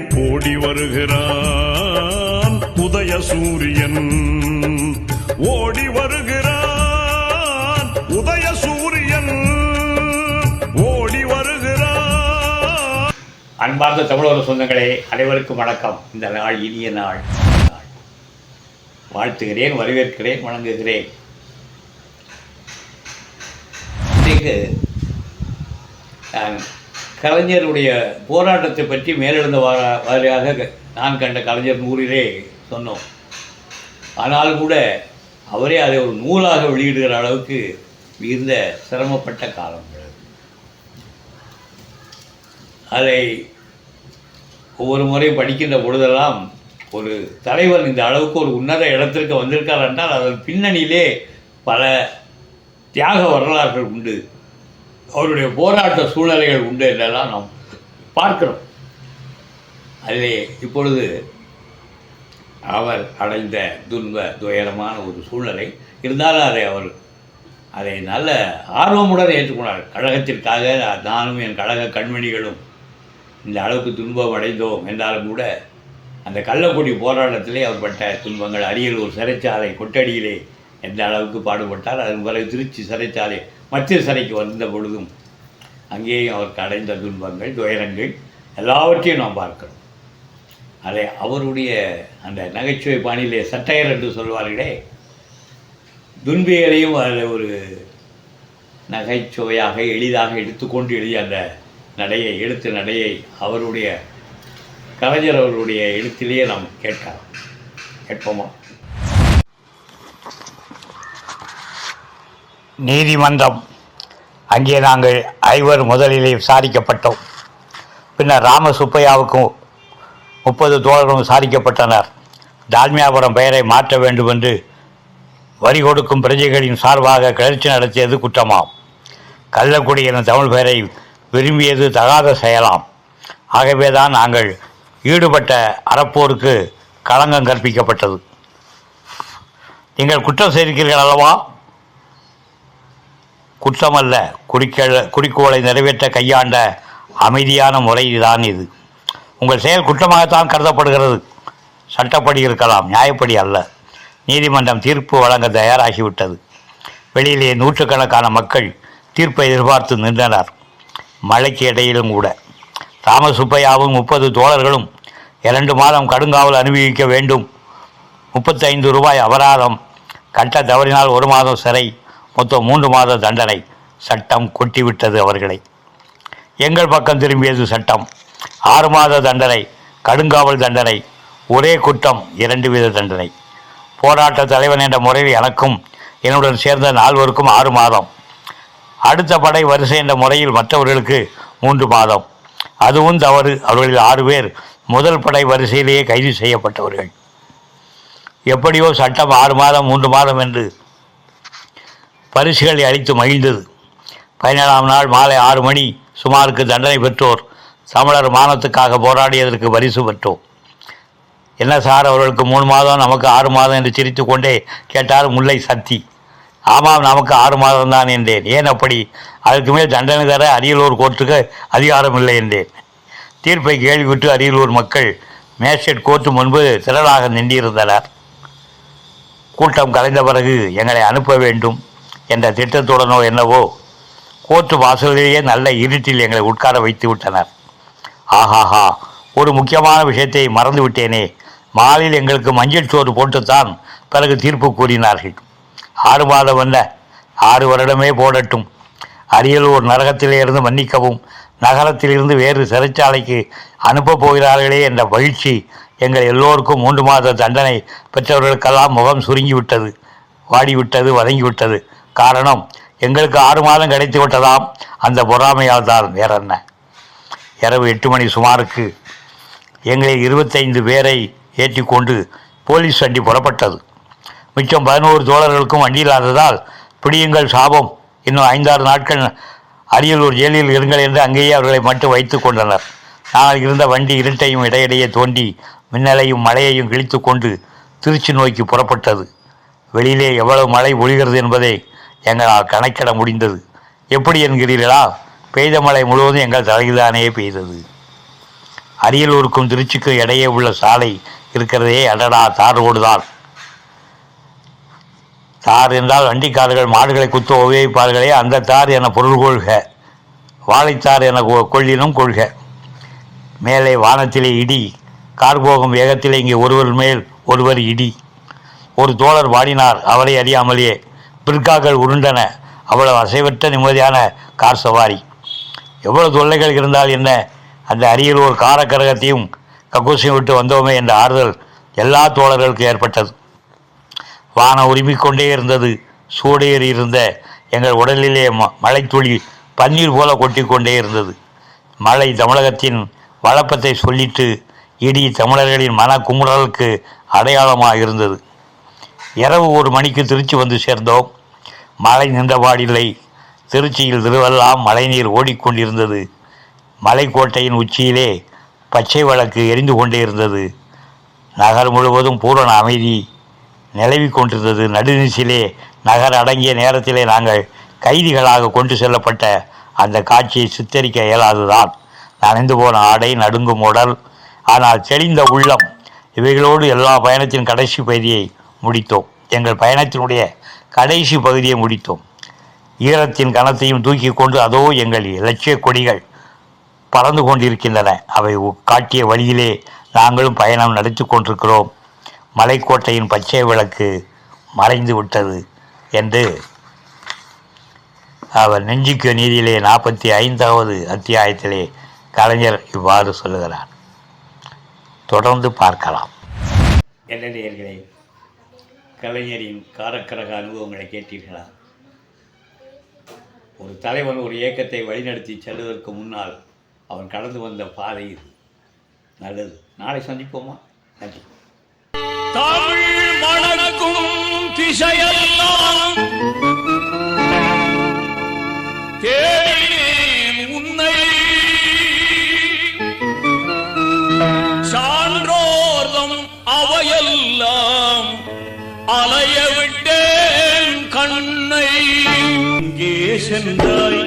போடி வருகிறான். உதய சூரியன் ஓடி வருகிறான். உதய சூரியன் ஓடி வருகிறான். அன்பார்ந்த தமிழக சொந்தங்களே அனைவருக்கும் வணக்கம். இந்த நாள் இனிய நாள். வாழ்த்துகிறேன் வரவேற்கிறேன் வணங்குகிறேன். இன்றைக்கு நான் கலைஞருடைய போராட்டத்தை பற்றி மேலெழுந்த வார வாரியாக நான் கண்ட கலைஞர் நூலிலே சொன்னோம். ஆனால் கூட அவரே அதை ஒரு நூலாக வெளியிடுகிற அளவுக்கு மிகுந்த சிரமப்பட்ட காலங்கள் அதை ஒவ்வொரு முறையும் படிக்கின்ற பொழுதெல்லாம் ஒரு தலைவர் இந்த அளவுக்கு ஒரு உன்னத இடத்திற்கு வந்திருக்கார் என்றால் அதன் பின்னணியிலே பல தியாக வரலாறுகள் உண்டு. அவருடைய போராட்ட சூழ்நிலைகள் உண்டு என்றெல்லாம் நாம் பார்க்கிறோம். அதிலே இப்பொழுது அவர் அடைந்த துன்ப துயரமான ஒரு சூழ்நிலை. இருந்தாலும் அதை அவர் அதை நல்ல ஆர்வமுடன் ஏற்றுக்கொண்டார். கழகத்திற்காக நானும் என் கழக கண்மணிகளும் இந்த அளவுக்கு துன்பம் அடைந்தோம் என்றாலும் கூட அந்த கள்ளக்குடி போராட்டத்திலே அவர் பட்ட துன்பங்கள் அரியலூர் சிறைச்சாலை கொட்டடியிலே எந்த அளவுக்கு பாடுபட்டார். அதன் பிறகு திருச்சி சிறைச்சாலை மத்திய சிறைக்கு வந்த பொழுதும் அங்கேயும் அவருக்கு அடைந்த துன்பங்கள் துயரங்கள் எல்லாவற்றையும் நாம் பார்க்கிறோம். அதை அவருடைய அந்த நகைச்சுவை பாணியிலே சட்டையர் என்று சொல்வார்களே துன்பியலையும் அதில் ஒரு நகைச்சுவையாக எளிதாக எடுத்துக்கொண்டு எழுதிய அந்த நடையை எழுத்து நடையை அவருடைய கலைஞர் அவருடைய எழுத்திலேயே நாம் கேட்கலாம். கேட்போமா? நீதிமன்றம். அங்கே நாங்கள் ஐவர் முதலிலே விசாரிக்கப்பட்டோம். பின்னர் ராமசுப்பையாவுக்கும் முப்பது தோழர்களும் விசாரிக்கப்பட்டனர். டால்மியாபுரம் பெயரை மாற்ற வேண்டும் என்று வரி கொடுக்கும் பிரஜைகளின் சார்பாக கிளர்ச்சி நடத்தியது குற்றமாம். கள்ளக்குடி என தமிழ் பெயரை விரும்பியது தகாத செயலாம். ஆகவே தான் நாங்கள் ஈடுபட்ட அறப்போருக்கு களங்கம் கற்பிக்கப்பட்டது. நீங்கள் குற்றம் செய்திருக்கிறீர்கள் அல்லவா? குற்றமல்ல. குறிக்கல குறிக்கோளை நிறைவேற்ற கையாண்ட அமைதியான முறைதான் இது. உங்கள் செயல் குற்றமாகத்தான் கருதப்படுகிறது. சட்டப்படி இருக்கலாம் நியாயப்படி அல்ல. நீதிமன்றம் தீர்ப்பு வழங்க தயாராகிவிட்டது. வெளியிலே நூற்றுக்கணக்கான மக்கள் தீர்ப்பை எதிர்பார்த்து நின்றனர். மழைக்கு இடையிலும் கூட. ராமசுப்பையாவும் முப்பது தோழர்களும் இரண்டு மாதம் கடுங்காவல் அனுபவிக்க வேண்டும். முப்பத்தைந்து ரூபாய் அபராதம். கட்ட தவறினால் ஒரு மாதம் சிறை. மொத்தம் மூன்று மாத தண்டனை சட்டம் கொட்டிவிட்டது அவர்களை. எங்கள் பக்கம் திரும்பியது சட்டம். ஆறு மாத தண்டனை கடுங்காவல் தண்டனை ஒரே குற்றம் இரண்டு வித தண்டனை. போராட்ட தலைவன் என்ற முறையில் எனக்கும் என்னுடன் சேர்ந்த நால்வருக்கும் ஆறு மாதம். அடுத்த படை வரிசை என்ற முறையில் மற்றவர்களுக்கு மூன்று மாதம். அதுவும் தவறு. அவர்களில் ஆறு பேர் முதல் படை வரிசையிலேயே கைது செய்யப்பட்டவர்கள். எப்படியோ சட்டம் ஆறு மாதம் மூன்று மாதம் என்று பரிசுகளை அளித்து மகிழ்ந்தது. பதினேழாம் நாள் மாலை ஆறு மணி சுமாருக்கு தண்டனை பெற்றோர் தமிழர் மானத்துக்காக போராடியதற்கு பரிசு பெற்றோம் என்ன சார் அவர்களுக்கு மூணு மாதம் நமக்கு ஆறு மாதம் என்று சிரித்து கொண்டே கேட்டார் முல்லை சத்தி ஆமாம் நமக்கு ஆறு மாதம் தான் என்றேன். ஏன் அப்படி? அதற்கு மேல் தண்டனை தர அரியலூர் கோர்ட்டுக்கு அதிகாரம் இல்லை என்றேன். தீர்ப்பை கேள்விவிட்டு அரியலூர் மக்கள் மேஸ்டேட் கோர்ட்டு முன்பு திரளாக நின்றிருந்தனர். கூட்டம் கலைந்த பிறகு எங்களை அனுப்ப வேண்டும். என்ற திட்டத்துடனோ என்னவோ கோர்ட்டு வாசலிலேயே நல்ல இருட்டில் எங்களை உட்கார வைத்து விட்டனர். ஆஹாஹா ஒரு முக்கியமான விஷயத்தை மறந்து விட்டேனே. மாலையில் எங்களுக்கு மஞ்சள் சோறு போட்டுத்தான் பிறகு தீர்ப்பு கூறினார்கள். ஆறு மாதம் அல்ல ஆறு வருடமே போடட்டும். அரியலூர் நரகத்திலிருந்து மன்னிக்கவும் நகரத்திலிருந்து வேறு சிறைச்சாலைக்கு அனுப்பப் போகிறார்களே என்ற மகிழ்ச்சி எங்கள் எல்லோருக்கும் மூன்று மாத தண்டனை பெற்றவர்களுக்கெல்லாம் முகம் சுருங்கிவிட்டது வாடிவிட்டது வதங்கிவிட்டது. காரணம் எங்களுக்கு ஆறு மாதம் கிடைத்து விட்டதாம். அந்த பொறாமையால் தான் வேற என்ன? இரவு எட்டு மணி சுமாருக்கு எங்களை இருபத்தைந்து பேரை ஏற்றிக்கொண்டு போலீஸ் வண்டி புறப்பட்டது. மிச்சம் பதினோரு தோழர்களுக்கும் வண்டி இல்லாததால் பிடியுங்கள் சாபம். இன்னும் ஐந்தாறு நாட்கள் அரியலூர் ஜெயிலில் இருங்கள் என்று அங்கேயே அவர்களை மட்டும் வைத்து கொண்டனர். நாங்கள் இருந்த வண்டி இருட்டையும் இடையிடையே தோண்டி மின்னலையும் மழையையும் கிழித்து கொண்டு திருச்சி நோக்கி புறப்பட்டது. வெளியிலே எவ்வளவு மழை ஒழிகிறது என்பதை எங்களால் கணக்கிட முடிந்தது. எப்படி என்கிறீர்களா? பெய்த மழை முழுவதும் எங்கள் தலையில்தானே பெய்தது. அரியலூருக்கும் திருச்சிக்கும் இடையே உள்ள சாலை இருக்கிறதே அடடா தார் ரோடு தான் தார் என்றால் வண்டிக்காரர்கள் மாடுகளை குத்த உபயோகிப்பார்களே அந்த தார் என பொருள் கொள்க. வாழைத்தார் என கொ- கொள்ளினும் கொள்க. மேலே வானத்திலே இடி கார் போகும் வேகத்திலே இங்கே ஒருவர் மேல் ஒருவர் இடி. ஒரு தோழர் வாடினார் அவரை அறியாமலேயே பிற்காக்கள் உருண்டன. அவ்வளவு அசைவற்ற நிம்மதியான கார் சவாரி. எவ்வளவு தொல்லைகள் இருந்தால் என்ன? அந்த அருகில் ஒரு காரக்கரகத்தையும் கக்கூசியும் விட்டு வந்தோமே என்ற ஆறுதல் எல்லா தோழர்களுக்கும் ஏற்பட்டது. வானம் உரிமை கொண்டே இருந்தது. சூடேறி இருந்த எங்கள் உடலிலே ம மழைத்துளி பன்னீர் போல கொட்டிக்கொண்டே இருந்தது. மழை தமிழகத்தின் வழப்பத்தை சொல்லிட்டு இடி தமிழர்களின் மன குமுறலுக்கு அடையாளமாக இருந்தது. இரவு ஒரு மணிக்கு திருச்சி வந்து சேர்ந்தோம். மழை நின்றபாடில்லை. திருச்சியில் திருவெல்லாம் மழைநீர் ஓடிக்கொண்டிருந்தது. மலைக்கோட்டையின் உச்சியிலே பச்சை வழக்கு எரிந்து கொண்டே இருந்தது நகர் முழுவதும் பூரண அமைதி நிலவிக் கொண்டிருந்தது. நடுநிசிலே நகர் அடங்கிய நேரத்திலே நாங்கள் கைதிகளாக கொண்டு செல்லப்பட்ட அந்த காட்சியை சித்தரிக்க இயலாதுதான் நனைந்து போன ஆடை நடுங்கும் உடல் ஆனால் தெளிந்த உள்ளம் இவைகளோடு எல்லா பயணத்தின் கடைசி பகுதியை முடித்தோம். எங்கள் பயணத்தினுடைய கடைசி பகுதியை முடித்தோம். ஈரத்தின் கனத்தையும் தூக்கி கொண்டு அதோ எங்கள் இலட்சிய கொடிகள் பறந்து கொண்டிருக்கின்றன. அவை காட்டிய வழியிலே நாங்களும் பயணம் நடத்தி கொண்டிருக்கிறோம். மலைக்கோட்டையின் பச்சை விளக்கு மறைந்து விட்டது என்று அவர் நெஞ்சுக்கு நீதியிலே நாற்பத்தி ஐந்தாவது அத்தியாயத்திலே கலைஞர் இவ்வாறு சொல்லுகிறார். தொடர்ந்து பார்க்கலாம். என்ன நேர்களே கலைஞரின் காரக்கரக அனுபவங்களை கேட்டீர்களா? ஒரு தலைவன் ஒரு இயக்கத்தை வழிநடத்தி செல்வதற்கு முன்னால் அவன் கடந்து வந்த பாதை இது. நல்லது. நாளை சந்திப்போமா? நன்றி. தமிழ் மணக்கும் திசையெல்லாம் சென்றாய்